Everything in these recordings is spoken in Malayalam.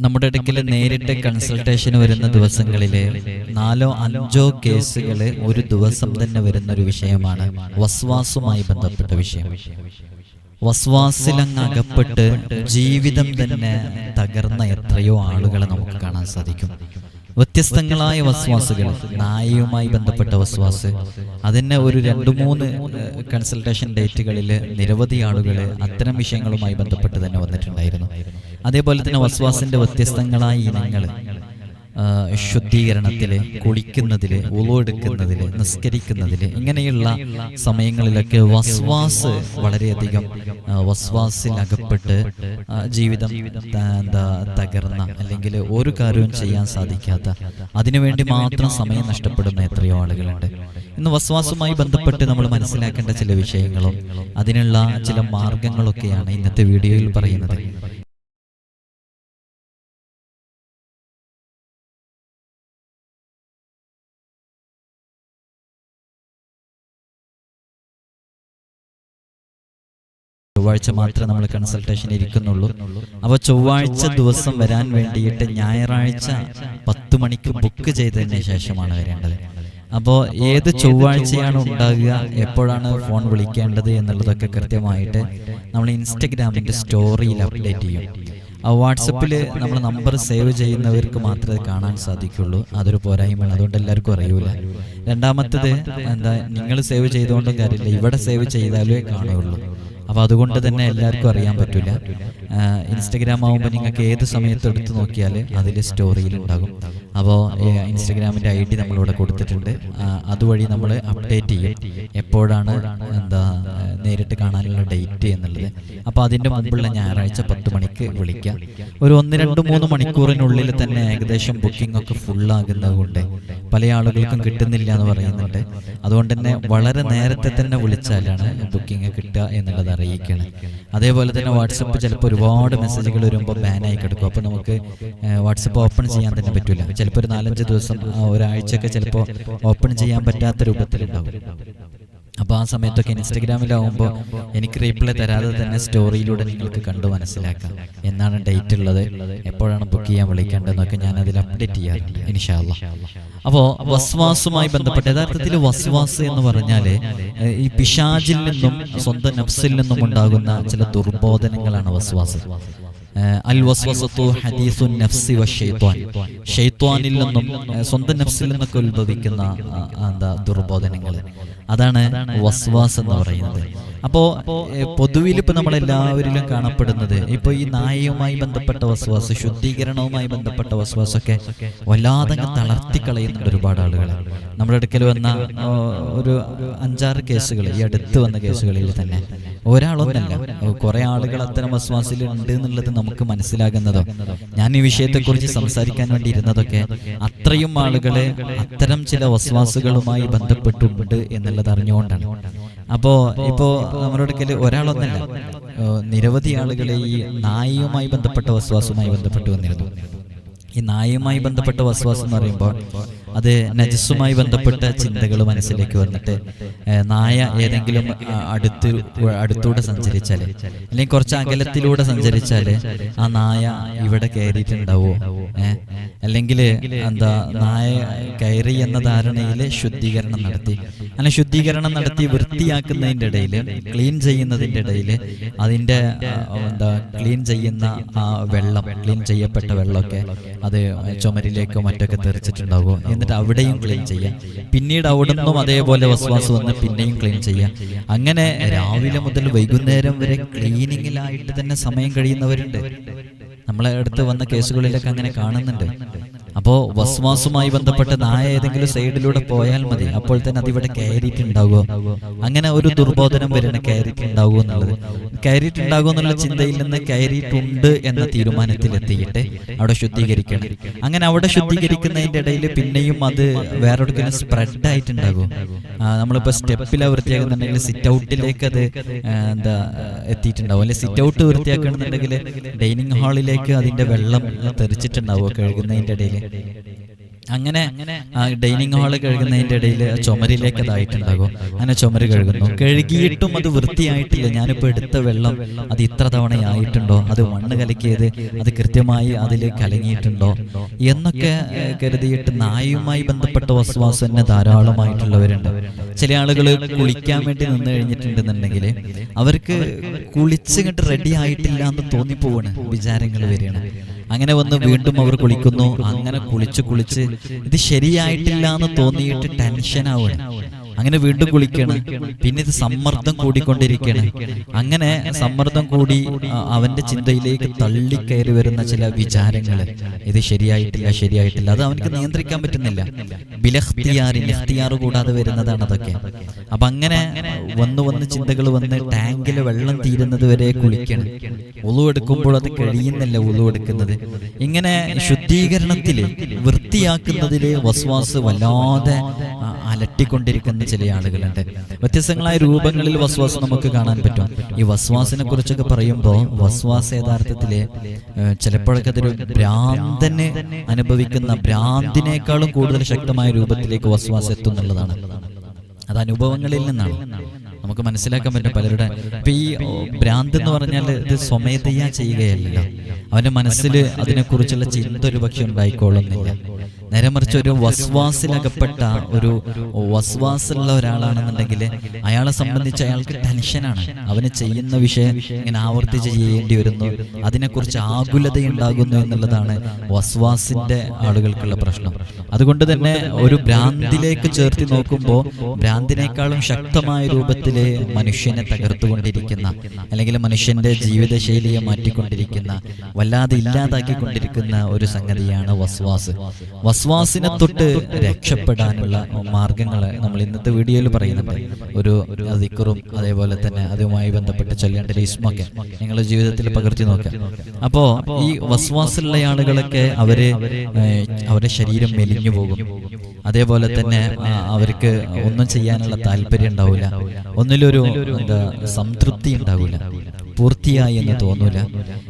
നമ്മുടെ ഇടയ്ക്കിൽ നേരിട്ട് കൺസൾട്ടേഷൻ വരുന്ന ദിവസങ്ങളിൽ നാലോ അഞ്ചോ കേസുകൾ ഒരു ദിവസം തന്നെ വരുന്ന ഒരു വിഷയമാണ് വസ്വാസുമായി ബന്ധപ്പെട്ട വിഷയം. വസ്വാസിലങ്ങ് അകപ്പെട്ട് ജീവിതം തന്നെ തകർന്ന എത്രയോ ആളുകളെ നമുക്ക് കാണാൻ സാധിക്കും. വ്യത്യസ്തങ്ങളായ വസ്വാസുകൾ നായയുമായി ബന്ധപ്പെട്ട വസ്വാസ്. അതിന് ഒരു രണ്ട് മൂന്ന് കൺസൾട്ടേഷൻ ഡേറ്റുകളിൽ നിരവധി ആളുകൾ അത്തരം വിഷയങ്ങളുമായി ബന്ധപ്പെട്ട് തന്നെ വന്നിട്ടുണ്ടായിരുന്നു. അതേപോലെ തന്നെ വസ്വാസിന്റെ വ്യത്യസ്തങ്ങളായ ഇനങ്ങൾ ശുദ്ധീകരണത്തിൽ കുളിക്കുന്നതിൽ ഉളവെടുക്കുന്നതിൽ നിസ്കരിക്കുന്നതിൽ ഇങ്ങനെയുള്ള സമയങ്ങളിലൊക്കെ വസ്വാസ് വളരെയധികം വസ്വാസിൽ അകപ്പെട്ട് ജീവിതം എന്താ തകർന്ന അല്ലെങ്കിൽ ഒരു കാര്യവും ചെയ്യാൻ സാധിക്കാത്ത അതിനുവേണ്ടി മാത്രം സമയം നഷ്ടപ്പെടുന്ന എത്രയോ ആളുകളുണ്ട്. ഇന്ന് വസ്വാസുമായി ബന്ധപ്പെട്ട് നമ്മൾ മനസ്സിലാക്കേണ്ട ചില വിഷയങ്ങളും അതിനുള്ള ചില മാർഗങ്ങളൊക്കെയാണ് ഇന്നത്തെ വീഡിയോയിൽ പറയുന്നത്. ചൊവ്വാഴ്ച മാത്രമേ നമ്മൾ കൺസൾട്ടേഷൻ ഇരിക്കുന്നുള്ളൂ. അപ്പോൾ ചൊവ്വാഴ്ച ദിവസം വരാൻ വേണ്ടിയിട്ട് ഞായറാഴ്ച പത്ത് മണിക്ക് ബുക്ക് ചെയ്തതിന് ശേഷമാണ് വരേണ്ടത്. അപ്പോൾ ഏത് ചൊവ്വാഴ്ചയാണ് ഉണ്ടാകുക എപ്പോഴാണ് ഫോൺ വിളിക്കേണ്ടത് എന്നുള്ളതൊക്കെ കൃത്യമായിട്ട് നമ്മൾ ഇൻസ്റ്റഗ്രാമിന്റെ സ്റ്റോറിയിൽ അപ്ഡേറ്റ് ചെയ്യും. വാട്സപ്പിൽ നമ്മൾ നമ്പർ സേവ് ചെയ്യുന്നവർക്ക് മാത്രമേ കാണാൻ സാധിക്കുള്ളൂ. അതൊരു പോരായ്മയാണ്. അതുകൊണ്ട് എല്ലാവർക്കും അറിയൂല. രണ്ടാമത്തത് എന്താ നിങ്ങൾ സേവ് ചെയ്തുകൊണ്ടും കാര്യമില്ല. ഇവിടെ സേവ് ചെയ്താലേ കാണുകയുള്ളൂ. അപ്പോൾ അതുകൊണ്ട് തന്നെ എല്ലാവർക്കും അറിയാൻ പറ്റില്ല ഇൻസ്റ്റഗ്രാം ആകുമ്പോൾ നിങ്ങൾക്ക് ഏത് സമയത്ത് എടുത്ത് നോക്കിയാൽ അതിൽ സ്റ്റോറിയിൽ ഉണ്ടാകും. അപ്പോൾ ഇൻസ്റ്റഗ്രാമിന്റെ ഐ ഡി നമ്മളിവിടെ കൊടുത്തിട്ടുണ്ട്. അതുവഴി നമ്മൾ അപ്ഡേറ്റ് ചെയ്യും. എപ്പോഴാണ് എന്താ നേരിട്ട് കാണാനുള്ള ഡേറ്റ് എന്നുള്ളത്. അപ്പോൾ അതിന്റെ മുമ്പുള്ള ഞായറാഴ്ച പത്ത് മണിക്ക് വിളിക്കാം. ഒരു ഒന്ന് രണ്ട് മൂന്ന് മണിക്കൂറിനുള്ളിൽ തന്നെ ഏകദേശം ബുക്കിംഗ് ഒക്കെ ഫുള്ളാകുന്നത് കൊണ്ട് പല ആളുകൾക്കും കിട്ടുന്നില്ല എന്ന് പറയുന്നുണ്ട്. അതുകൊണ്ട് തന്നെ വളരെ നേരത്തെ തന്നെ വിളിച്ചാലാണ് ബുക്കിംഗ് കിട്ടുക എന്നുള്ളത് അറിയിക്കണം അതേപോലെ തന്നെ വാട്സപ്പ് ചിലപ്പോൾ ഒരുപാട് മെസ്സേജുകൾ വരുമ്പോൾ ബാനായി കിടക്കും. അപ്പോൾ നമുക്ക് വാട്സപ്പ് ഓപ്പൺ ചെയ്യാൻ തന്നെ പറ്റില്ല ചിലപ്പോൾ ഒരു നാലഞ്ച് ദിവസം ഒരാഴ്ചയൊക്കെ ചിലപ്പോൾ ഓപ്പൺ ചെയ്യാൻ പറ്റാത്ത രൂപത്തിലുണ്ടാവും. അപ്പോൾ ആ സമയത്തൊക്കെ ഇൻസ്റ്റഗ്രാമിലാവുമ്പോൾ എനിക്ക് റീപ്ലൈ തരാതെ തന്നെ സ്റ്റോറിയിലൂടെ നിങ്ങൾക്ക് കണ്ടു മനസ്സിലാക്കാം. എന്നാണ് ഡേറ്റ് ഉള്ളത്. എപ്പോഴാണ് ബുക്ക് ചെയ്യാൻ വിളിക്കേണ്ടതെന്നൊക്കെ ഞാൻ അതിൽ അപ്ഡേറ്റ് ചെയ്യാറുണ്ട്. ഇൻഷാല്ല അപ്പോൾ വസ്വാസുമായി ബന്ധപ്പെട്ട് യഥാർത്ഥത്തിൽ വസ്വാസ് എന്ന് പറഞ്ഞാൽ ഈ പിശാജിൽ നിന്നും സ്വന്തം നഫ്സിൽ നിന്നും ഉണ്ടാകുന്ന ചില ദുർബോധനങ്ങളാണ് വസ്വാസ്. അൽ വസ്വസത്തു നഫ്സി വശൈത്വാൻ ഷെയ്ത്വാനിൽ നിന്നും സ്വന്തം നഫ്സിൽ നിന്നൊക്കെ ഉത്ഭവിക്കുന്ന എന്താ ദുർബോധനങ്ങൾ. അതാണ് വസ്വാസ് എന്ന് പറയുന്നത്. അപ്പോ പൊതുവിൽ ഇപ്പൊ നമ്മൾ എല്ലാവരിലും കാണപ്പെടുന്നത് ഇപ്പൊ ഈ നായയുമായി ബന്ധപ്പെട്ട വസ്വാസ് ശുദ്ധീകരണവുമായി ബന്ധപ്പെട്ട വസ്വാസൊക്കെ വല്ലാതെ അങ്ങ് തളർത്തി കളയുന്നുണ്ട് ഒരുപാട് ആളുകൾ. നമ്മുടെ അടുക്കൽ വന്ന ഒരു അഞ്ചാറ് കേസുകൾ ഈ അടുത്ത് വന്ന കേസുകളിൽ തന്നെ. ഒരാളൊന്നല്ല. കുറെ ആളുകൾ അത്തരം വസ്വാസിൽ ഉണ്ട് എന്നുള്ളത് നമുക്ക് മനസ്സിലാകുന്നതോ? ഞാൻ ഈ വിഷയത്തെക്കുറിച്ച് സംസാരിക്കാൻ വേണ്ടി ഇരുന്നതൊക്കെ അത്രയും ആളുകളെ അത്തരം ചില വസ്വാസുകളുമായി ബന്ധപ്പെട്ടിട്ടുണ്ട് എന്നുള്ളത് അറിഞ്ഞുകൊണ്ടാണ്. അപ്പോ ഇപ്പോ നമ്മുടെ അടുക്കൽ ഒരാളൊന്നല്ല. നിരവധി ആളുകൾ ഈ നായയുമായി ബന്ധപ്പെട്ട വസ്വാസുമായി ബന്ധപ്പെട്ട് വന്നിരുന്നു. ഈ നായയുമായി ബന്ധപ്പെട്ട വസ്വാസം എന്ന് പറയുമ്പോൾ അത് നജസ്സുമായി ബന്ധപ്പെട്ട ചിന്തകൾ മനസ്സിലേക്ക് വന്നിട്ട് നായ ഏതെങ്കിലും അടുത്ത് അടുത്തൂടെ സഞ്ചരിച്ചാൽ അല്ലെങ്കിൽ കുറച്ച് അകലത്തിലൂടെ സഞ്ചരിച്ചാൽ ആ നായ ഇവിടെ കയറിയിട്ടുണ്ടാവോ? അല്ലെങ്കിൽ എന്താ നായ കയറി എന്ന ധാരണയിൽ ശുദ്ധീകരണം നടത്തി അങ്ങനെ ശുദ്ധീകരണം നടത്തി വൃത്തിയാക്കുന്നതിന്റെ ഇടയിൽ ക്ലീൻ ചെയ്യുന്നതിന്റെ ഇടയിൽ അതിന്റെ എന്താ ക്ലീൻ ചെയ്യുന്ന ആ വെള്ളം ക്ലീൻ ചെയ്യപ്പെട്ട വെള്ളമൊക്കെ അത് ചുമരിലേക്കോ മറ്റൊക്കെ തെറിച്ചിട്ടുണ്ടാകുമോ എന്നിട്ട് അവിടെയും ക്ലീൻ ചെയ്യാം. പിന്നീട് അവിടെ നിന്നും അതേപോലെ വസ്വാസ് വന്ന് പിന്നെയും ക്ലീൻ ചെയ്യാം. അങ്ങനെ രാവിലെ മുതൽ വൈകുന്നേരം വരെ ക്ലീനിങ്ങിലായിട്ട് തന്നെ സമയം കഴിയുന്നവരുണ്ട്. നമ്മളെ അടുത്ത് വന്ന കേസുകളിലൊക്കെ അങ്ങനെ കാണുന്നുണ്ട്. അപ്പോൾ വസ്വാസുമായി ബന്ധപ്പെട്ട നായ ഏതെങ്കിലും സൈഡിലൂടെ പോയാൽ മതി. അപ്പോൾ തന്നെ അതിവിടെ കയറിയിട്ടുണ്ടാകുമോ അങ്ങനെ ഒരു ദുർബോധനം വരണം കയറിയിട്ടുണ്ടാകുമോ എന്നുള്ളത്. കയറിയിട്ടുണ്ടാകുമോ എന്നുള്ള ചിന്തയിൽ നിന്ന് കയറിയിട്ടുണ്ട് എന്ന തീരുമാനത്തിലെത്തിയിട്ട് അവിടെ ശുദ്ധീകരിക്കണം. അങ്ങനെ അവിടെ ശുദ്ധീകരിക്കുന്നതിന്റെ ഇടയിൽ പിന്നെയും അത് വേറൊരു സ്പ്രെഡ് ആയിട്ടുണ്ടാകും നമ്മളിപ്പോ സ്റ്റെപ്പിലാ വൃത്തിയാക്കുന്നുണ്ടെങ്കിൽ സിറ്റ് ഔട്ടിലേക്ക് അത് എന്താ എത്തിയിട്ടുണ്ടാവും അല്ലെ സിറ്റ് ഔട്ട് വൃത്തിയാക്കണമെന്നുണ്ടെങ്കിൽ ഡൈനിങ് ഹാളിലേക്ക് അതിന്റെ വെള്ളം തെറിച്ചിട്ടുണ്ടാവുമോ കഴുകുന്നതിന്റെ ഇടയിൽ. അങ്ങനെ ഡൈനിങ് ഹാൾ കഴുകുന്നതിന്റെ ഇടയിൽ ചുമരിലേക്ക് അതായിട്ടുണ്ടാകും അങ്ങനെ ചുമര് കഴുകുന്നു. കഴുകിയിട്ടും അത് വൃത്തിയായിട്ടില്ല. ഞാനിപ്പോ എടുത്ത വെള്ളം അത് ഇത്ര തവണയായിട്ടുണ്ടോ? അത് മണ്ണ് കലക്കിയത് അത് കൃത്യമായി അതിൽ കലങ്ങിയിട്ടുണ്ടോ? എന്നൊക്കെ കരുതിയിട്ട് നായുമായി ബന്ധപ്പെട്ട വസ്വാസ് തന്നെ ധാരാളമായിട്ടുള്ളവരുണ്ട്. ചില ആളുകൾ കുളിക്കാൻ വേണ്ടി നിന്ന് കഴിഞ്ഞിട്ടുണ്ടെന്നുണ്ടെങ്കിൽ അവർക്ക് കുളിച്ചിങ്ങോട്ട് റെഡി ആയിട്ടില്ല എന്ന് തോന്നിപ്പോവാണ് വിചാരങ്ങൾ വരികയാണ്. അങ്ങനെ വന്ന് വീണ്ടും അവർ കുളിക്കുന്നു. അങ്ങനെ കുളിച്ച് കുളിച്ച് ഇത് ശരിയായിട്ടില്ല എന്ന് തോന്നിയിട്ട് ടെൻഷൻ ആവുകയാണ് അങ്ങനെ വീണ്ടും കുളിക്കണം. പിന്നെ ഇത് സമ്മർദ്ദം കൂടിക്കൊണ്ടിരിക്കണം അങ്ങനെ സമ്മർദ്ദം കൂടി അവന്റെ ചിന്തയിലേക്ക് തള്ളിക്കയറി വരുന്ന ചില വിചാരങ്ങൾ ഇത് ശരിയായിട്ടില്ല ശരിയായിട്ടില്ല. അത് അവനക്ക് നിയന്ത്രിക്കാൻ പറ്റുന്നില്ല. ബിലഹ്തിയാർ ഇഖ്തിയാർ കൂടാതെ വരുന്നതാണ് അതൊക്കെ. അപ്പൊ അങ്ങനെ വന്ന് വന്ന് ചിന്തകൾ വന്ന് ടാങ്കിൽ വെള്ളം തീരുന്നത് വരെ കുളിക്കണം. ഉളു എടുക്കുമ്പോൾ അത് കഴിയുന്നില്ല ഉളു എടുക്കുന്നത്? ഇങ്ങനെ ശുദ്ധീകരണത്തിൽ വൃത്തിയാക്കുന്നതിലെ വസ്വാസ് വല്ലാതെ അലട്ടിക്കൊണ്ടിരിക്കുന്ന ചില ആളുകളുണ്ട്. വ്യത്യസ്തങ്ങളായ രൂപങ്ങളിൽ വസ്വാസ് നമുക്ക് കാണാൻ പറ്റും. ഈ വസ്വാസിനെ കുറിച്ചൊക്കെ പറയുമ്പോൾ വസ്വാസ് യഥാർത്ഥത്തിൽ ചിലപ്പോഴൊക്കെ അതൊരു ഭ്രാന്തനെ അനുഭവിക്കുന്ന ഭ്രാന്തിനേക്കാളും കൂടുതൽ ശക്തമായ രൂപത്തിലേക്ക് വസ്വാസ് എത്തുന്നുള്ളതാണ് അത് അനുഭവങ്ങളിൽ നിന്നാണ്. നമുക്ക് മനസ്സിലാക്കാൻ പറ്റും പലരുടെ ഇപ്പൊ ഈ ഭ്രാന്ത് എന്ന് പറഞ്ഞാൽ ഇത് സ്വമേധയാ ചെയ്യുകയല്ലല്ലോ അവന്റെ മനസ്സിൽ അതിനെക്കുറിച്ചുള്ള ചിന്ത ഒരു പക്ഷെ ഉണ്ടായിക്കോളുന്നില്ല. നേരെ മറിച്ച് ഒരു വസ്വാസിലകപ്പെട്ട ഒരു വസ്വാസുള്ള ഒരാളാണെന്നുണ്ടെങ്കിൽ അയാളെ സംബന്ധിച്ച് അയാൾക്ക് ടെൻഷനാണ്. അവന് ചെയ്യുന്ന വിഷയം ഇങ്ങനെ ആവർത്തിച്ച് ചെയ്യേണ്ടി വരുന്നു അതിനെക്കുറിച്ച് ആകുലത ഉണ്ടാകുന്നു എന്നുള്ളതാണ് വസ്വാസിന്റെ ആളുകൾക്കുള്ള പ്രശ്നം. അതുകൊണ്ട് തന്നെ ഒരു ഭ്രാന്തിലേക്ക് ചേർത്തി നോക്കുമ്പോൾ ഭ്രാന്തിനേക്കാളും ശക്തമായ രൂപത്തിൽ മനുഷ്യനെ തകർത്തുകൊണ്ടിരിക്കുന്ന അല്ലെങ്കിൽ മനുഷ്യന്റെ ജീവിതശൈലിയെ മാറ്റിക്കൊണ്ടിരിക്കുന്ന വല്ലാതെ ഇല്ലാതാക്കിക്കൊണ്ടിരിക്കുന്ന ഒരു സംഗതിയാണ് വസ്വാസ് വസ്വാസിനെ തൊട്ട് രക്ഷപ്പെടാനുള്ള മാർഗങ്ങൾ നമ്മൾ ഇന്നത്തെ വീഡിയോയിൽ പറയുന്നുണ്ട്. ഒരു ദിക്കറും അതേപോലെ തന്നെ അതുമായി ബന്ധപ്പെട്ട് ചൊല്ലേണ്ട ലീസ്മൊക്കെ നിങ്ങളുടെ ജീവിതത്തിൽ പകർത്തി നോക്കാം അപ്പോ ഈ വസ്വാസുള്ള ആളുകളൊക്കെ അവർ അവരുടെ ശരീരം മെലിഞ്ഞു പോകും. അതേപോലെ തന്നെ അവർക്ക് ഒന്നും ചെയ്യാനുള്ള താല്പര്യം ഉണ്ടാവില്ല. ഒന്നിലൊരു എന്താ സംതൃപ്തി ഉണ്ടാവില്ല. പൂർത്തിയായി എന്ന് തോന്നൂല.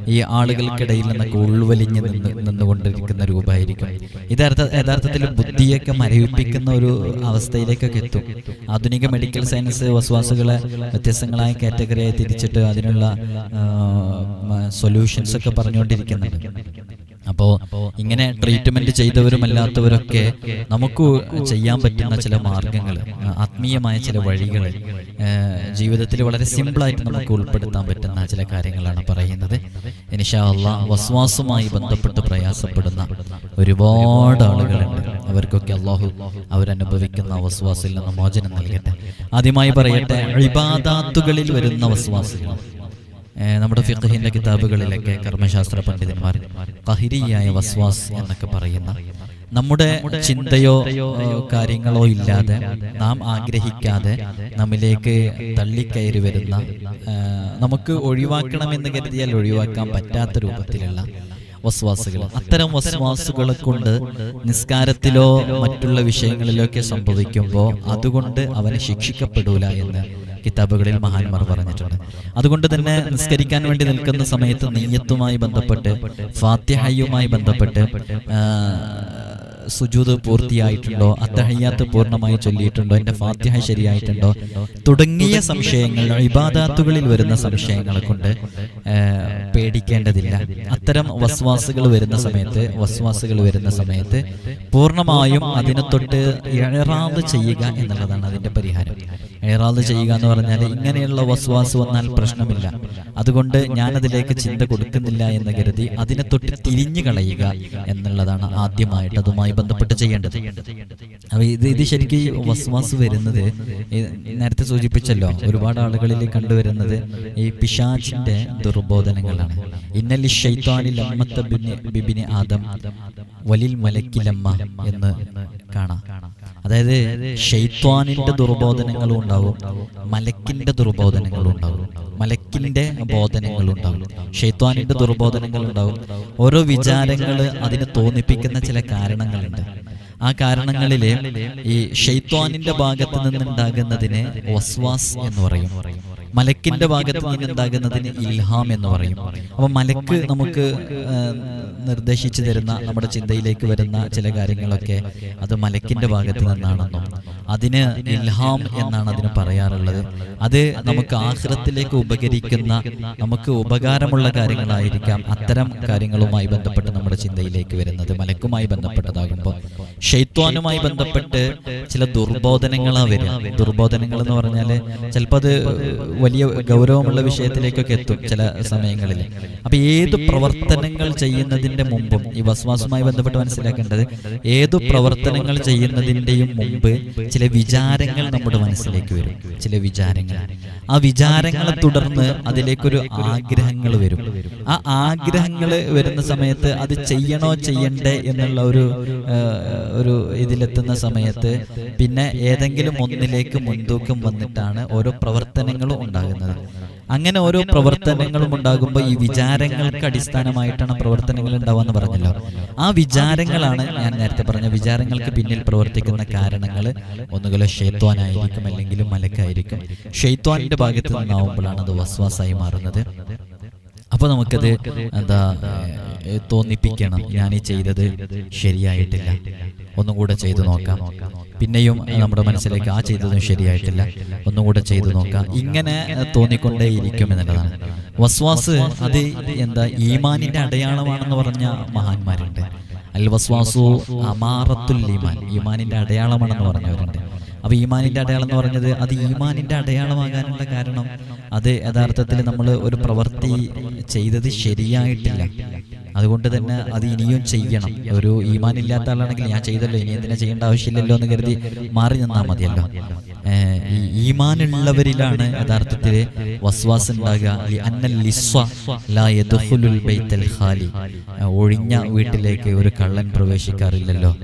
ഈ ആളുകൾക്കിടയിൽ നിന്നൊക്കെ ഉൾവലിഞ്ഞ് നിന്ന് നിന്നുകൊണ്ടിരിക്കുന്ന രൂപമായിരിക്കും. ഇത് യഥാർത്ഥ- യഥാർത്ഥത്തിൽ ബുദ്ധിയൊക്കെ മരവിപ്പിക്കുന്ന ഒരു അവസ്ഥയിലേക്കൊക്കെ എത്തും. ആധുനിക മെഡിക്കൽ സയൻസ് വസ്വാസുകളെ വ്യത്യസ്തങ്ങളായ കാറ്റഗറിയായി തിരിച്ചിട്ട് അതിനുള്ള സൊല്യൂഷൻസ് ഒക്കെ പറഞ്ഞുകൊണ്ടിരിക്കുന്നുണ്ട്. അപ്പോ ഇങ്ങനെ ട്രീറ്റ്മെന്റ് ചെയ്തവരും അല്ലാത്തവരൊക്കെ നമുക്ക് ചെയ്യാൻ പറ്റുന്ന ചില മാർഗങ്ങൾ ആത്മീയമായ ചില വഴികൾ ജീവിതത്തിൽ വളരെ സിമ്പിളായിട്ട് നമുക്ക് ഉൾപ്പെടുത്താൻ പറ്റുന്ന ചില കാര്യങ്ങളാണ് പറയുന്നത്. ഇനിഷാ അള്ളാ വസ്വാസുമായി ബന്ധപ്പെട്ട് പ്രയാസപ്പെടുന്ന ഒരുപാട് ആളുകളുണ്ട്. അവർക്കൊക്കെ അള്ളാഹു അവരനുഭവിക്കുന്ന വസ്വാസിൽ നിന്ന് മോചനം നൽകട്ടെ. ആദ്യമായി പറയട്ടെ ഇബാദാത്തുകളിൽ വരുന്ന വസ്വാസുകൾ. നമ്മുടെ ഫിഖഹിന്റെ കിതാബുകളിലൊക്കെ കർമ്മശാസ്ത്ര പണ്ഡിതന്മാർ കഹിരിയായ വസ്വാസ് എന്നൊക്കെ പറയുന്ന നമ്മുടെ ചിന്തയോ കാര്യങ്ങളോ ഇല്ലാതെ നാം ആഗ്രഹിക്കാതെ നമ്മിലേക്ക് തള്ളിക്കയറി വരുന്ന നമുക്ക് ഒഴിവാക്കണമെന്ന് കരുതിയാൽ ഒഴിവാക്കാൻ പറ്റാത്ത രൂപത്തിലുള്ള വസ്വാസുകൾ. അത്തരം വസ്വാസുകളെ കൊണ്ട് നിസ്കാരത്തിലോ മറ്റുള്ള വിഷയങ്ങളിലോ ഒക്കെ സംഭവിക്കുമ്പോൾ അതുകൊണ്ട് അവനെ ശിക്ഷിക്കപ്പെടൂല എന്ന് കിതാബുകളിൽ മഹാന്മാർ പറഞ്ഞിട്ടുണ്ട്. അതുകൊണ്ട് തന്നെ നിസ്കരിക്കാൻ വേണ്ടി നിൽക്കുന്ന സമയത്ത് നെയ്യത്തുമായി ബന്ധപ്പെട്ട് ഫാത്യഹയുമായി ബന്ധപ്പെട്ട് സുജൂത് പൂർത്തിയായിട്ടുണ്ടോ? അത്തഹയ്യാത്ത് പൂർണമായി ചൊല്ലിയിട്ടുണ്ടോ? എന്റെ ഫാത്യഹ ശരിയായിട്ടുണ്ടോ? തുടങ്ങിയ സംശയങ്ങൾ ഇബാദാത്തുകളിൽ വരുന്ന സംശയങ്ങളെ കൊണ്ട് പേടിക്കേണ്ടതില്ല. അത്തരം വസ്വാസുകൾ വരുന്ന സമയത്ത് വസ്വാസുകൾ വരുന്ന സമയത്ത് പൂർണമായും അതിനെ തൊട്ട് ഇഴറാത് ചെയ്യുക എന്നുള്ളതാണ് അതിന്റെ പരിഹാരം. ഇഴറാത് ചെയ്യുക എന്ന് പറഞ്ഞാൽ ഇങ്ങനെയുള്ള വസ്വാസ് വന്നാൽ പ്രശ്നമില്ല. അതുകൊണ്ട് ഞാൻ അതിലേക്ക് ചിന്ത കൊടുക്കുന്നില്ല എന്ന് കരുതി അതിനെ തൊട്ട് തിരിഞ്ഞു കളയുക എന്നുള്ളതാണ് ആദ്യമായിട്ട് അതുമായി ബന്ധപ്പെട്ട് ചെയ്യേണ്ടത്. അപ്പൊ ഇത് ഇത് ശരിക്കും ഈ വസ്വാസ് വരുന്നത് നേരത്തെ സൂചിപ്പിച്ചല്ലോ ഒരുപാട് ആളുകളിൽ കണ്ടുവരുന്നത് ഈ പിശാചിന്റെ ദുർബോധനങ്ങളാണ്. ഇന്നലി ഷൈത്താനിൽ അമ്മത്ത ബിബിനെ ബിബിന് ആദം വലിൽ മലക്കിലമ്മ എന്ന് കാണാം. അതായത് ഷെയ്ത്വാനിന്റെ ദുർബോധനങ്ങളും ഉണ്ടാവും മലക്കിന്റെ ദുർബോധനങ്ങളും ഉണ്ടാവും മലക്കിന്റെ ബോധനങ്ങളും ഉണ്ടാവും ഷെയ്ത്വാനിന്റെ ദുർബോധനങ്ങൾ ഉണ്ടാവും. ഓരോ വിചാരങ്ങൾ അതിന് തോന്നിപ്പിക്കുന്ന ചില കാരണങ്ങളുണ്ട്. ആ കാരണങ്ങളിൽ ഈ ഷെയ്ത്വാനിന്റെ ഭാഗത്ത് നിന്നുണ്ടാകുന്നതിന് വസ്വാസ് എന്ന് പറയും. മലക്കിന്റെ ഭാഗത്ത് നിന്ന് ഉണ്ടാകുന്നതിന് ഇൽഹാം എന്ന് പറയും അപ്പൊ മലക്ക് നമുക്ക് നിർദ്ദേശിച്ചു തരുന്ന നമ്മുടെ ചിന്തയിലേക്ക് വരുന്ന ചില കാര്യങ്ങളൊക്കെ അത് മലക്കിന്റെ ഭാഗത്ത് നിന്നാണെന്നും അതിന് ഇൽഹാം എന്നാണ് അതിന് പറയാറുള്ളത്. അത് നമുക്ക് ആഹ്റത്തിലേക്ക് ഉപകരിക്കുന്ന നമുക്ക് ഉപകാരമുള്ള കാര്യങ്ങളായിരിക്കാം അത്തരം കാര്യങ്ങളുമായി ബന്ധപ്പെട്ട് നമ്മുടെ ചിന്തയിലേക്ക് വരുന്നത് മലക്കുമായി ബന്ധപ്പെട്ടതാകുമ്പോൾ ഷെയ്ത്വാനുമായി ബന്ധപ്പെട്ട് ചില ദുർബോധനങ്ങളാ വരിക. ദുർബോധനങ്ങൾ എന്ന് പറഞ്ഞാൽ ചിലപ്പോൾ അത് വലിയ ഗൗരവമുള്ള വിഷയത്തിലേക്കൊക്കെ എത്തും ചില സമയങ്ങളിൽ. അപ്പൊ ഏത് പ്രവർത്തനങ്ങൾ ചെയ്യുന്നതിന്റെ മുമ്പും ഈ വസ്വാസുമായി ബന്ധപ്പെട്ട് മനസ്സിലാക്കേണ്ടത് ഏതു പ്രവർത്തനങ്ങൾ ചെയ്യുന്നതിന്റെയും മുമ്പ് ചില വിചാരങ്ങൾ നമ്മുടെ മനസ്സിലേക്ക് വരും. ചില വിചാരങ്ങൾ. ആ വിചാരങ്ങളെ തുടർന്ന് അതിലേക്കൊരു ആഗ്രഹങ്ങൾ വരും. ആ ആഗ്രഹങ്ങൾ വരുന്ന സമയത്ത് അത് ചെയ്യണോ ചെയ്യണ്ടേ എന്നുള്ള ഒരു ഒരു ഇതിലെത്തുന്ന സമയത്ത് പിന്നെ ഏതെങ്കിലും ഒന്നിലേക്ക് മുൻതൂക്കം വന്നിട്ടാണ് ഓരോ പ്രവർത്തനങ്ങളും ഉണ്ടാകുന്നത്. അങ്ങനെ ഓരോ പ്രവർത്തനങ്ങളും ഉണ്ടാകുമ്പോൾ ഈ വിചാരങ്ങൾക്ക് അടിസ്ഥാനമായിട്ടാണ് പ്രവർത്തനങ്ങൾ ഉണ്ടാവുക എന്ന് പറഞ്ഞല്ലോ. ആ വിചാരങ്ങളാണ് ഞാൻ നേരത്തെ പറഞ്ഞ വിചാരങ്ങൾക്ക് പിന്നിൽ പ്രവർത്തിക്കുന്ന കാരണങ്ങൾ. ഒന്നുകിൽ ഷെയ്ത്വാനായിരിക്കും അല്ലെങ്കിൽ മലക്കായിരിക്കും. ഷെയ്ത്വാനിന്റെ ഭാഗത്ത് നിന്നാവുമ്പോഴാണ് അത് വസ്വാസായി മാറുന്നത്. അപ്പൊ നമുക്കത് എന്താ തോന്നിപ്പിക്കണം. ഞാൻ ഈ ചെയ്തത് ശരിയായിട്ടില്ല. ഒന്നും കൂടെ ചെയ്തു നോക്കാം. പിന്നെയും നമ്മുടെ മനസ്സിലേക്ക് ആ ചെയ്തതും ശരിയായിട്ടില്ല. ഒന്നും കൂടെ ചെയ്തു നോക്കാം. ഇങ്ങനെ തോന്നിക്കൊണ്ടേയിരിക്കും എന്നുള്ളതാണ്. വസ്വാസ് അത് എന്താ ഈമാനിന്റെ അടയാളമാണെന്ന് പറഞ്ഞ മഹാന്മാരുണ്ട്. അൽ വസ്വാസു അമാറത്തുൽ ഈമാൻ. ഈമാനിന്റെ അടയാളമാണെന്ന് പറഞ്ഞവരുണ്ട്. അപ്പൊ ഈമാനിന്റെ അടയാളം എന്ന് പറഞ്ഞത് അത് ഈമാനിന്റെ അടയാളമാകാനുള്ള കാരണം. അത് യഥാർത്ഥത്തിൽ നമ്മൾ ഒരു പ്രവൃത്തി ചെയ്തത് ശരിയായിട്ടില്ല. അതുകൊണ്ട് തന്നെ അത് ഇനിയും ചെയ്യണം. ഒരു ഈമാനില്ലാത്ത ആളാണെങ്കിൽ ഞാൻ ചെയ്തല്ലോ ഇനി എന്തിനാ ചെയ്യേണ്ട ആവശ്യമില്ലല്ലോ എന്ന് കരുതി മാറി നിന്നാൽ മതിയല്ലോ. ഈമാനുള്ളവരിലാണ് യഥാർത്ഥത്തിൽ വസ്വാസ് ഉണ്ടാകുക. ഒഴിഞ്ഞ വീട്ടിലേക്ക് ഒരു കള്ളൻ പ്രവേശിക്കാറില്ലല്ലോ.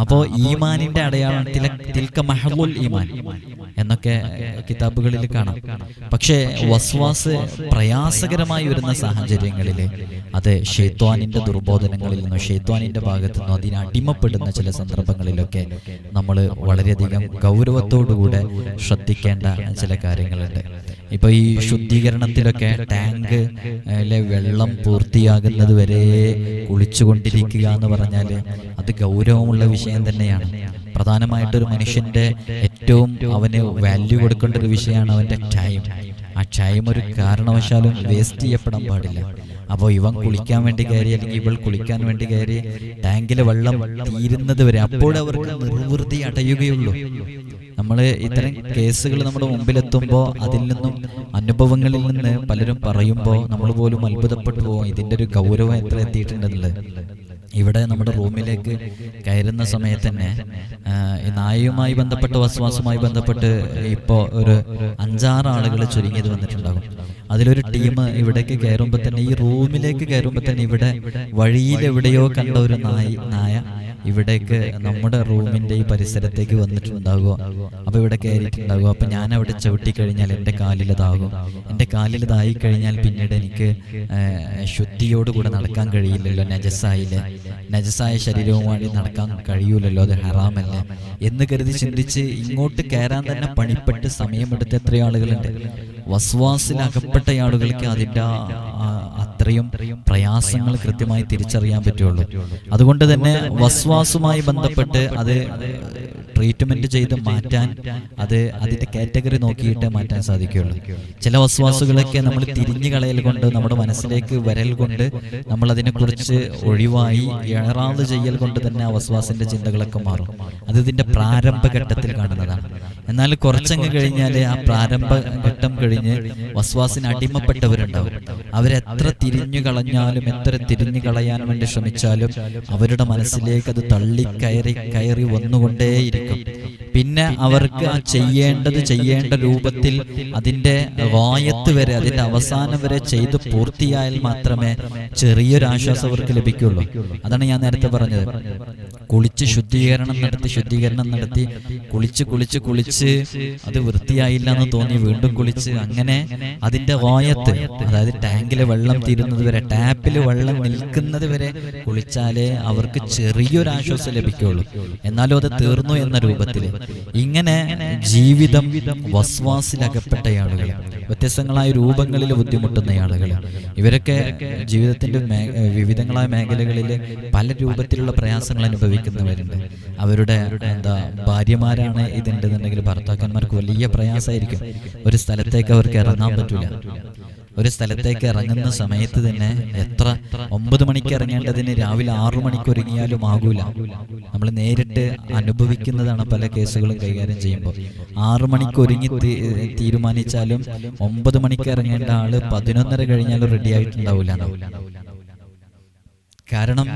അപ്പോ ഈമാനിന്റെ അടയാളം തിൽക്ക മഹബുൽ ഈമാൻ. എന്നൊക്കെ കിതാബുകളിൽ കാണാം. പക്ഷേ വസ്വാസ് പ്രയാസകരമായി വരുന്ന സാഹചര്യങ്ങളിൽ അത് ഷെയ്ത്വാനിന്റെ ദുർബോധനങ്ങളിൽ നിന്നും ഷെയ്ത്വാനിന്റെ ഭാഗത്തു നിന്നും അതിന് അടിമപ്പെടുന്ന ചില സന്ദർഭങ്ങളിലൊക്കെ നമ്മൾ വളരെയധികം ഗൗരവത്തോടുകൂടെ ശ്രദ്ധിക്കേണ്ട ചില കാര്യങ്ങളുണ്ട്. ഇപ്പൊ ഈ ശുദ്ധീകരണത്തിലൊക്കെ ടാങ്ക് വെള്ളം പൂർത്തിയാകുന്നത് വരെ കുളിച്ചുകൊണ്ടിരിക്കുക എന്ന് പറഞ്ഞാൽ അത് ഗൗരവമുള്ള വിഷയം തന്നെയാണ്. പ്രധാനമായിട്ടൊരു മനുഷ്യന്റെ ഏറ്റവും അവന് വാല്യൂ കൊടുക്കേണ്ട ഒരു വിഷയമാണ് അവന്റെ ടൈം ആ ടൈം ഒരു കാരണവശാലും വേസ്റ്റ് ചെയ്യപ്പെടാൻ പാടില്ല. അപ്പോൾ ഇവൻ കുളിക്കാൻ വേണ്ടി കയറി അല്ലെങ്കിൽ ഇവൾ കുളിക്കാൻ വേണ്ടി കയറി ടാങ്കിലെ വെള്ളം തീരുന്നത് വരെ അപ്പോഴവർക്ക് നിർവൃതി അടയുകയുള്ളൂ. നമ്മൾ ഇത്തരം കേസുകൾ നമ്മുടെ മുമ്പിലെത്തുമ്പോൾ അതിൽ നിന്നും അനുഭവങ്ങളിൽ നിന്ന് പലരും പറയുമ്പോൾ നമ്മൾ പോലും അത്ഭുതപ്പെട്ടു പോകും. ഇതിന്റെ ഒരു ഗൗരവം എത്ര എത്തിയിട്ടുണ്ടെന്നുള്ളത്. ഇവിടെ നമ്മുടെ റൂമിലേക്ക് കയറുന്ന സമയത്ത് തന്നെ ഈ നായയുമായി ബന്ധപ്പെട്ട് വസ്വാസുമായി ബന്ധപ്പെട്ട് ഇപ്പോൾ ഒരു അഞ്ചാറ് ആളുകൾ ചുരുങ്ങിയത് വന്നിട്ടുണ്ടാകും. അതിലൊരു ടീം ഇവിടേക്ക് കയറുമ്പോൾ തന്നെ ഈ റൂമിലേക്ക് കയറുമ്പോൾ തന്നെ ഇവിടെ വഴിയിൽ എവിടെയോ കണ്ട ഒരു നായ നായ ഇവിടേക്ക് നമ്മുടെ റൂമിന്റെ ഈ പരിസരത്തേക്ക് വന്നിട്ടുണ്ടാകുമോ അപ്പൊ ഇവിടെ കയറിയിട്ടുണ്ടാകുമോ അപ്പൊ ഞാൻ അവിടെ ചവിട്ടി കഴിഞ്ഞാൽ എന്റെ കാലിലതാകും. എന്റെ കാലിലതായി കഴിഞ്ഞാൽ പിന്നീട് എനിക്ക് ശുദ്ധിയോട് ശുദ്ധിയോടുകൂടെ നടക്കാൻ കഴിയില്ലല്ലോ. നജസായിൽ നജസായ ശരീരവുമായി നടക്കാൻ കഴിയൂലല്ലോ. അത് ഹറാമല്ലേ? എന്ന് കരുതി ചിന്തിച്ച് ഇങ്ങോട്ട് കയറാൻ തന്നെ പണിപ്പെട്ട് സമയമെടുത്ത് എത്രയാളുകളുണ്ട്? ആളുകളുണ്ട് വസ്വാസിൽ അകപ്പെട്ട ആളുകൾക്ക് അതിന്റെ അത്രയും പ്രയാസങ്ങൾ കൃത്യമായി തിരിച്ചറിയാൻ പറ്റുള്ളൂ. അതുകൊണ്ട് തന്നെ വസ്വാസുമായി ബന്ധപ്പെട്ട് അത് ട്രീറ്റ്മെന്റ് ചെയ്ത് മാറ്റാൻ അത് അതിന്റെ കാറ്റഗറി നോക്കിയിട്ട് മാറ്റാൻ സാധിക്കുകയുള്ളൂ. ചില വസ്വാസുകളൊക്കെ നമ്മൾ തിരിഞ്ഞു കളയൽ കൊണ്ട് നമ്മുടെ മനസ്സിലേക്ക് വരൽ കൊണ്ട് നമ്മൾ അതിനെക്കുറിച്ച് ഒഴിവായി ഏറാൾ ചെയ്യൽ കൊണ്ട് തന്നെ ആ വസ്വാസിന്റെ ചിന്തകളൊക്കെ മാറും. അത് ഇതിന്റെ പ്രാരംഭഘട്ടത്തിൽ കാണുന്നതാണ്. എന്നാൽ കുറച്ചങ്ങ് കഴിഞ്ഞാൽ ആ പ്രാരംഭ ഘട്ടം കഴിഞ്ഞ് വസ്വാസിന് അടിമപ്പെട്ടവരുണ്ടാവും. അവരെത്ര തിരിഞ്ഞു കളഞ്ഞാലും എത്ര തിരിഞ്ഞു കളയാൻ വേണ്ടി ശ്രമിച്ചാലും അവരുടെ മനസ്സിലേക്ക് അത് തള്ളി കയറി കയറി വന്നുകൊണ്ടേയിരിക്കും. പിന്നെ അവർക്ക് ആ ചെയ്യേണ്ടത് ചെയ്യേണ്ട രൂപത്തിൽ അതിന്റെ വായത്ത് വരെ അതിന്റെ അവസാനം വരെ ചെയ്ത് പൂർത്തിയായാൽ മാത്രമേ ചെറിയൊരു ആശ്വാസം അവർക്ക് ലഭിക്കുള്ളൂ. അതാണ് ഞാൻ നേരത്തെ പറഞ്ഞത്. കുളിച്ച് ശുദ്ധീകരണം നടത്തി ശുദ്ധീകരണം നടത്തി കുളിച്ച് കുളിച്ച് കുളിച്ച് അത് വൃത്തിയായില്ല എന്ന് തോന്നി വീണ്ടും കുളിച്ച്. അങ്ങനെ അതിന്റെ വായത്ത് അതായത് ടാങ്കിലെ വെള്ളം തീരുന്നത് വരെ ടാപ്പിൽ വെള്ളം നിൽക്കുന്നത് വരെ കുളിച്ചാലേ അവർക്ക് ചെറിയൊരു ആശ്വാസം ലഭിക്കുള്ളൂ. എന്നാലും അത് തീർന്നു എന്ന രൂപത്തിൽ ഇങ്ങനെ ജീവിതം വസ്വാസിലകപ്പെട്ട ആളുകൾ വ്യത്യസ്തങ്ങളായ രൂപങ്ങളിൽ ബുദ്ധിമുട്ടുന്ന ആളുകൾ ഇവരൊക്കെ ജീവിതത്തിന്റെ വിവിധങ്ങളായ മേഖലകളിൽ പല രൂപത്തിലുള്ള പ്രയാസങ്ങൾ അനുഭവിക്കുന്നവരുണ്ട്. അവരുടെ എന്താ ഭാര്യമാരാണ് ഇതുണ്ടെന്നുണ്ടെങ്കിൽ ഭർത്താക്കന്മാർക്ക് വലിയ പ്രയാസമായിരിക്കും. ഒരു സ്ഥലത്തേക്ക് അവർക്ക് ഇറങ്ങാൻ പറ്റൂല. ഒരു സ്ഥലത്തേക്ക് ഇറങ്ങുന്ന സമയത്ത് തന്നെ എത്ര ഒമ്പത് മണിക്ക് ഇറങ്ങേണ്ടതിന് രാവിലെ ആറു മണിക്ക് ഒരുങ്ങിയാലും ആകൂല. നമ്മൾ നേരിട്ട് അനുഭവിക്കുന്നതാണ് പല കേസുകളും കൈകാര്യം ചെയ്യുമ്പോൾ. ആറു മണിക്ക് ഒരുങ്ങി തീരുമാനിച്ചാലും ഒമ്പത് മണിക്ക് ഇറങ്ങേണ്ട ആൾ പതിനൊന്നര കഴിഞ്ഞാലും റെഡി ആയിട്ടുണ്ടാവില്ല കാരണം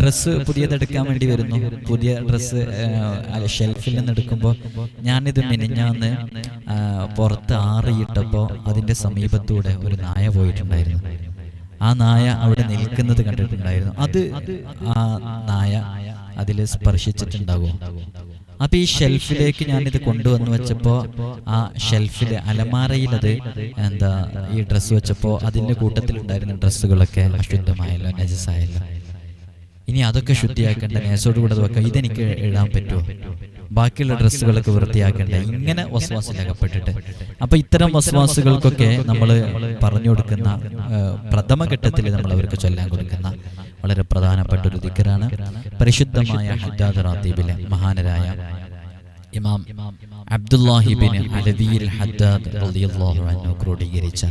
ഡ്രസ്സ് പുതിയതെടുക്കാൻ വേണ്ടി വരുന്നു. പുതിയ ഡ്രസ്സ് ഷെൽഫിൽ നിന്ന് എടുക്കുമ്പോൾ ഞാനിത് മിനിഞ്ഞാന്ന് പുറത്ത് ആറിയിട്ടപ്പോൾ അതിന്റെ സമീപത്തൂടെ ഒരു നായ പോയിട്ടുണ്ടായിരുന്നു. ആ നായ അവിടെ നിൽക്കുന്നത് കണ്ടിട്ടുണ്ടായിരുന്നു. അത് ആ നായ അതിൽ സ്പർശിച്ചിട്ടുണ്ടാകും. അപ്പൊ ഈ ഷെൽഫിലേക്ക് ഞാനിത് കൊണ്ടുവന്ന് വെച്ചപ്പോ ആ ഷെൽഫിൽ അലമാറയിൽ അത് എന്താ ഈ ഡ്രസ്സ് വെച്ചപ്പോ അതിന്റെ കൂട്ടത്തിലുണ്ടായിരുന്ന ഡ്രസ്സുകളൊക്കെ അശുദ്ധമായല്ലോ നജസായല്ലോ. ഇനി അതൊക്കെ ശുദ്ധിയാക്കേണ്ട നേസോട് കൂടെ അത് വെക്കാം. ഇതെനിക്ക് ഇടാൻ പറ്റുമോ? ബാക്കിയുള്ള ഡ്രസ്സുകളൊക്കെ വൃത്തിയാക്കേണ്ട. ഇങ്ങനെ വസ്വാസിലകപ്പെട്ടിട്ട്. അപ്പൊ ഇത്തരം വസ്വാസുകൾക്കൊക്കെ നമ്മൾ പറഞ്ഞു കൊടുക്കുന്ന പ്രഥമ ഘട്ടത്തിൽ നമ്മൾ അവർക്ക് ചൊല്ലാൻ കൊടുക്കുന്ന വളരെ പ്രധാനപ്പെട്ട ഒരു ദിക്കറാണ്. പരിശുദ്ധമായ ഹദ്ദാദ് റാത്തീബിലെ മഹാനരായ ഇമാം അബ്ദുല്ലാഹിബിൻ ഹദ്ദാദ് റളിയല്ലാഹു അൻഹു ക്രോഡീകരിച്ച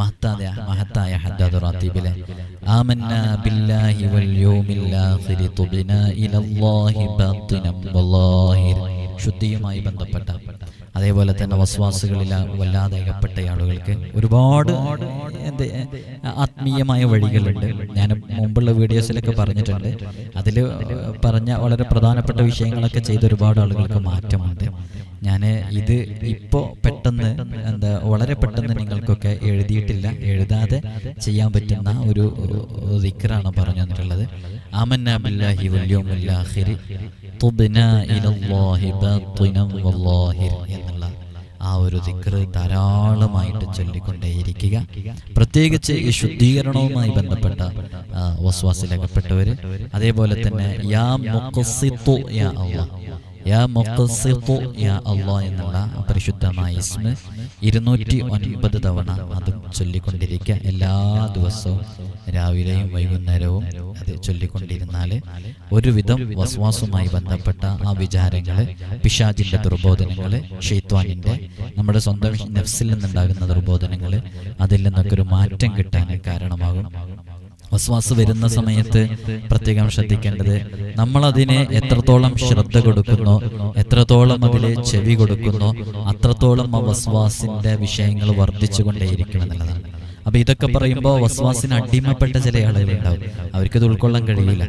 മഹത്തായ മഹത്തായ ഹദ്ദാദ് റാത്തീബിലെ ആമന്ന ബില്ലാഹി വൽ യൗമിൽ ആഖിരി തുബ്ന ഇലല്ലാഹി ബാത്തിനം വല്ലാഹിർ ശുദ്ധിയുമായി ബന്ധപ്പെട്ട അതേപോലെ തന്നെ വസ്വാസുകളിൽ വല്ലാതെ അകപ്പെട്ട ആളുകൾക്ക് ഒരുപാട് എന്ത് ആത്മീയമായ വഴികളുണ്ട്. ഞാൻ മുമ്പുള്ള വീഡിയോസിലൊക്കെ പറഞ്ഞിട്ടുണ്ട്. അതിൽ പറഞ്ഞ വളരെ പ്രധാനപ്പെട്ട വിഷയങ്ങളൊക്കെ ചെയ്ത ഒരുപാട് ആളുകൾക്ക് മാറ്റമുണ്ട്. ഞാൻ ഇത് ഇപ്പോൾ പെട്ടെന്ന് എന്താ വളരെ പെട്ടെന്ന് നിങ്ങൾക്കൊക്കെ എഴുതിയിട്ടില്ല. എഴുതാതെ ചെയ്യാൻ പറ്റുന്ന ഒരു ദിക്റാണ് പറഞ്ഞു തന്നിട്ടുള്ളത് എന്നുള്ള ആ ഒരു ദിക്റ് ധാരാളമായിട്ട് ചൊല്ലിക്കൊണ്ടേയിരിക്കുക. പ്രത്യേകിച്ച് ഈ ശുദ്ധീകരണവുമായി ബന്ധപ്പെട്ട വസ്വാസിലകപ്പെട്ടവര്. അതേപോലെ തന്നെ യാ മുഖസിത്തു യാ അള്ളാഹ്. യാ മുഖസിത്തു യാ അള്ളാഹ് എന്നുള്ള പരിശുദ്ധമായ ഇസ്മ ഇരുന്നൂറ്റി ഒൻപത് തവണ അത് ചൊല്ലിക്കൊണ്ടിരിക്കുക എല്ലാ ദിവസവും രാവിലെയും വൈകുന്നേരവും അത് ചൊല്ലിക്കൊണ്ടിരുന്നാൽ ഒരുവിധം വസ്വാസുമായി ബന്ധപ്പെട്ട ആ വിചാരങ്ങൾ പിശാജിന്റെ ദുർബോധനങ്ങൾ ഷെയ്ത്വാനിന്റെ നമ്മുടെ സ്വന്തം നെഫ്സിൽ നിന്നുണ്ടാകുന്ന ദുർബോധനങ്ങൾ അതിൽ നിന്നൊക്കെ ഒരു മാറ്റം കിട്ടാൻ കാരണമാകും. വസ്വാസ് വരുന്ന സമയത്ത് പ്രത്യേകം ശ്രദ്ധിക്കേണ്ടത് നമ്മൾ അതിനെ എത്രത്തോളം ശ്രദ്ധ കൊടുക്കുന്നു എത്രത്തോളം അതിലെ ചെവി കൊടുക്കുന്നു അത്രത്തോളം ആ വസ്വാസിന്റെ വിഷയങ്ങൾ വർദ്ധിച്ചുകൊണ്ടേയിരിക്കണം എന്നുള്ളതാണ്. അപ്പൊ ഇതൊക്കെ പറയുമ്പോൾ വസ്വാസിന് അടിമപ്പെട്ട ചില ആളുകളുണ്ടാവും. അവർക്കത് ഉൾക്കൊള്ളാൻ കഴിയില്ല.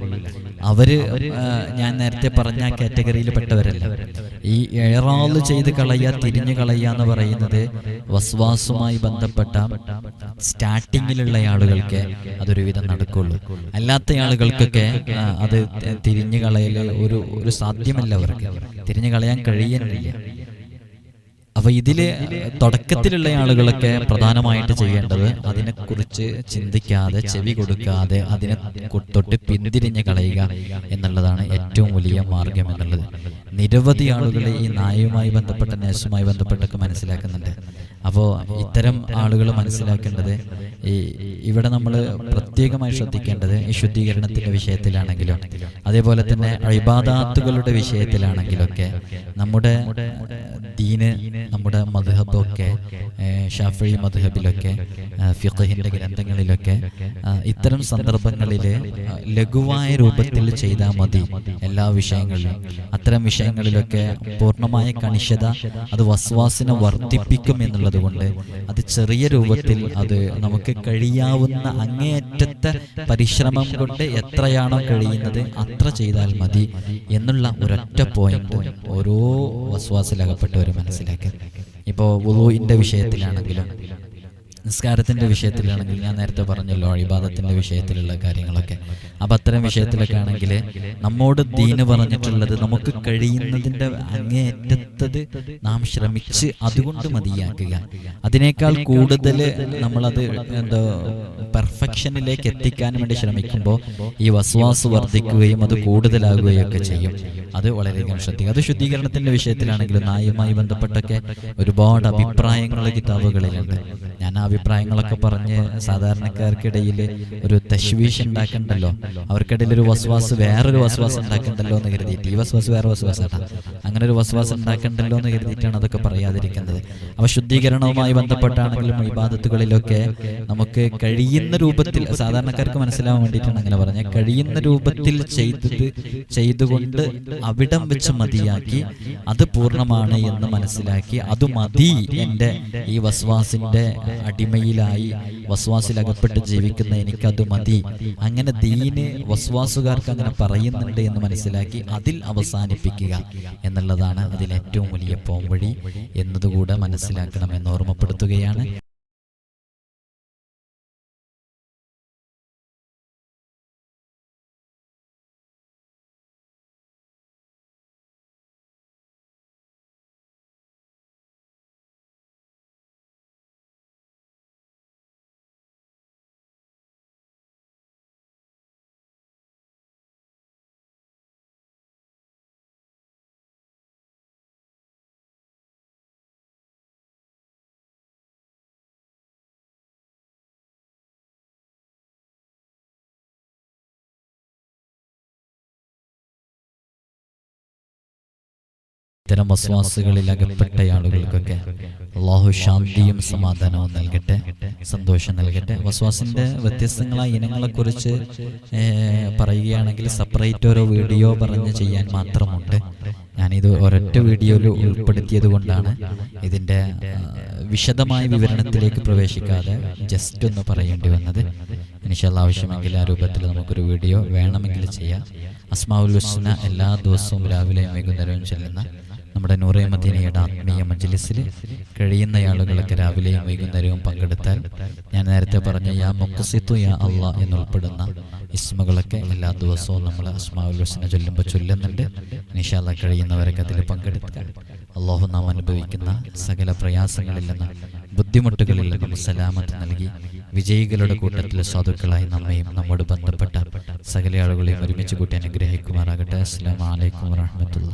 അവർ ഞാൻ നേരത്തെ പറഞ്ഞ കാറ്റഗറിയിൽ പെട്ടവരല്ല ഈ ഏറാൾ ചെയ്ത് കളയുക തിരിഞ്ഞു കളയുക എന്ന് പറയുന്നത് വസ്വാസുമായി ബന്ധപ്പെട്ട സ്റ്റാർട്ടിങ്ങിലുള്ള ആളുകൾക്ക് അതൊരുവിധം നടക്കുള്ളൂ. അല്ലാത്ത ആളുകൾക്കൊക്കെ അത് തിരിഞ്ഞു കളയൽ ഒരു ഒരു സാധ്യമല്ല അവർക്ക്. തിരിഞ്ഞു കളയാൻ കഴിയുന്നില്ല അപ്പൊ ഇതിൽ തുടക്കത്തിലുള്ള ആളുകളൊക്കെ പ്രധാനമായിട്ട് ചെയ്യേണ്ടത് അതിനെക്കുറിച്ച് ചിന്തിക്കാതെ ചെവി കൊടുക്കാതെ അതിനെ തൊട്ട് പിന്തിരിഞ്ഞ് കളയുക എന്നുള്ളതാണ് ഏറ്റവും വലിയ മാർഗം എന്നുള്ളത്. നിരവധി ആളുകൾ ഈ നായയുമായി ബന്ധപ്പെട്ട നേഴ്സുമായി ബന്ധപ്പെട്ടൊക്കെ മനസ്സിലാക്കുന്നുണ്ട്. അപ്പോൾ ഇത്തരം ആളുകൾ മനസ്സിലാക്കേണ്ടത് ഈ ഇവിടെ നമ്മൾ പ്രത്യേകമായി ശ്രദ്ധിക്കേണ്ടത് ഈ ശുദ്ധീകരണത്തിന്റെ വിഷയത്തിലാണെങ്കിലും അതേപോലെ തന്നെ അഴിബാദാത്തുകളുടെ വിഷയത്തിലാണെങ്കിലൊക്കെ നമ്മുടെ ദീന് നമ്മുടെ മധുഹബൊക്കെ ഷാഫി മധുഹബിലൊക്കെ ഫിഖിന്റെ ഗ്രന്ഥങ്ങളിലൊക്കെ ഇത്തരം സന്ദർഭങ്ങളിൽ ലഘുവായ രൂപത്തിൽ ചെയ്താൽ മതി എല്ലാ വിഷയങ്ങളിലും. അത്തരം വിഷയങ്ങളിലൊക്കെ പൂർണമായ കണിശത അത് വസ്വാസിനെ വർദ്ധിപ്പിക്കും എന്നുള്ളത് കൊണ്ട് അത് ചെറിയ രൂപത്തിൽ അത് നമുക്ക് കഴിയാവുന്ന അങ്ങേയറ്റത്തെ പരിശ്രമം കൊണ്ട് എത്രയാണോ കഴിയുന്നത് അത്ര ചെയ്താൽ മതി എന്നുള്ള ഒരൊറ്റ പോയിന്റ് ഓരോ വസ്വാസിലകപ്പെട്ടവരും മനസ്സിലാക്കുക. ഇപ്പോൾ വുളുവിന്റെ വിഷയത്തിലാണെങ്കിലും നിസ്കാരത്തിന്റെ വിഷയത്തിലാണെങ്കിൽ ഞാൻ നേരത്തെ പറഞ്ഞല്ലോ അഴിബാദത്തിന്റെ വിഷയത്തിലുള്ള കാര്യങ്ങളൊക്കെ. അപ്പൊ അത്തരം വിഷയത്തിലൊക്കെ ആണെങ്കിൽ നമ്മോട് ദീന് പറഞ്ഞിട്ടുള്ളത് നമുക്ക് കഴിയുന്നതിന്റെ അങ്ങേയറ്റത്തത് നാം ശ്രമിച്ച് അതുകൊണ്ട് മതിയാക്കുക. അതിനേക്കാൾ കൂടുതൽ നമ്മളത് എന്തോ പെർഫെക്ഷനിലേക്ക് എത്തിക്കാൻ വേണ്ടി ശ്രമിക്കുമ്പോൾ ഈ വസ്വാസ് വർദ്ധിക്കുകയും അത് കൂടുതലാകുകയും ഒക്കെ ചെയ്യും. അത് വളരെയധികം ശ്രദ്ധിക്കുക. അത് ശുദ്ധീകരണത്തിന്റെ വിഷയത്തിലാണെങ്കിലും നായുമായി ബന്ധപ്പെട്ടൊക്കെ ഒരുപാട് അഭിപ്രായങ്ങൾ കിതാബുകളിലുണ്ട്. ഞാൻ ആ അഭിപ്രായങ്ങളൊക്കെ പറഞ്ഞ് സാധാരണക്കാർക്കിടയിൽ ഒരു തശ്വീഷ് ഉണ്ടാക്കണ്ടല്ലോ? അവർക്കിടയിൽ ഒരു വസ്വാസ് വേറൊരു വസ്വാസ് ഉണ്ടാക്കണ്ടല്ലോ എന്ന് കരുതിയിട്ട്. ഈ വസ്വാസ് വേറെ വസ്വാസാണ് അങ്ങനെ ഒരു വസ്വാസ് ഉണ്ടാക്കണ്ടല്ലോ എന്ന് കരുതിയിട്ടാണ് അതൊക്കെ പറയാതിരിക്കുന്നത്. അവ ശുദ്ധീകരണവുമായി ബന്ധപ്പെട്ടാണെങ്കിലും ഇബാദത്തുകളിലൊക്കെ നമുക്ക് കഴിയുന്ന രൂപത്തിൽ സാധാരണക്കാർക്ക് മനസ്സിലാവാൻ വേണ്ടിയിട്ടാണ് അങ്ങനെ പറഞ്ഞത്. കഴിയുന്ന രൂപത്തിൽ ചെയ്തത് ചെയ്തുകൊണ്ട് അവിടം വെച്ച് മതിയാക്കി അത് പൂർണമാണ് എന്ന് മനസ്സിലാക്കി അത് മതി എന്റെ ഈ വസ്വാസിന്റെ അടിമയിലായി വസ്വാസിൽ അകപ്പെട്ട് ജീവിക്കുന്ന എനിക്കത് മതി. അങ്ങനെ ദീന് വസ്വാസുകാർക്ക് അങ്ങനെ പറയുന്നുണ്ട് എന്ന് മനസ്സിലാക്കി അതിൽ അവസാനിപ്പിക്കുക എന്നുള്ളതാണ് അതിൽ ഏറ്റവും വലിയ പോംവഴി എന്നതുകൂടെ മനസ്സിലാക്കണമെന്ന് ഓർമ്മപ്പെടുത്തുകയാണ്. ഇത്തരം വസ്വാസുകളിൽ അകപ്പെട്ട ആളുകൾക്കൊക്കെ അള്ളാഹു ശാന്തിയും സമാധാനവും നൽകട്ടെ സന്തോഷം നൽകട്ടെ. വസ്വാസിന്റെ വ്യത്യസ്തങ്ങളായ ഇനങ്ങളെക്കുറിച്ച് കുറിച്ച് പറയുകയാണെങ്കിൽ സെപ്പറേറ്റ് ഓരോ വീഡിയോ പറഞ്ഞ് ചെയ്യാൻ മാത്രമുണ്ട്. ഞാനിത് ഒരൊറ്റ വീഡിയോയിൽ ഉൾപ്പെടുത്തിയത് കൊണ്ടാണ് ഇതിന്റെ വിശദമായ വിവരണത്തിലേക്ക് പ്രവേശിക്കാതെ ജസ്റ്റ് ഒന്ന് പറയേണ്ടി വന്നത്. ഇനിഷല്ല ആവശ്യമെങ്കിൽ ആ രൂപത്തിൽ നമുക്കൊരു വീഡിയോ വേണമെങ്കിൽ ചെയ്യാം. അസ്മാവുൽ ഹുസ്ന എല്ലാ ദിവസവും രാവിലെയും വൈകുന്നേരവും ചെല്ലുന്ന നമ്മുടെ നൂറേ മദീനയുടെ ആത്മീയ മജ്ലിസിൽ കഴിയുന്ന ആളുകളൊക്കെ രാവിലെയും വൈകുന്നേരവും പങ്കെടുത്താൽ ഞാൻ നേരത്തെ പറഞ്ഞ യാ മുക്കസിത്തു യാ അള്ളാ എന്നുൾപ്പെടുന്ന ഇസ്മകളൊക്കെ എല്ലാ ദിവസവും നമ്മൾ അസ്മാഉൽ ഹുസ്ന ചൊല്ലുമ്പോൾ ചൊല്ലുന്നുണ്ട്. നിഷാല കഴിയുന്നവരൊക്കെ അതിൽ പങ്കെടുക്കുക. അള്ളാഹു നാം അനുഭവിക്കുന്ന സകല പ്രയാസങ്ങളിൽ നിന്ന് ബുദ്ധിമുട്ടുകളിൽ നിന്നും സലാമത്ത് നൽകി വിജയികളുടെ കൂട്ടത്തിലെ സാധുക്കളായി നമ്മയും നമ്മോട് ബന്ധപ്പെട്ട സകല ആളുകളെയും ഒരുമിച്ച് കൂട്ടി അനുഗ്രഹിക്കുമാറാകട്ടെ. അസ്സാം വലൈക്കും വാഹമത്തുള്ള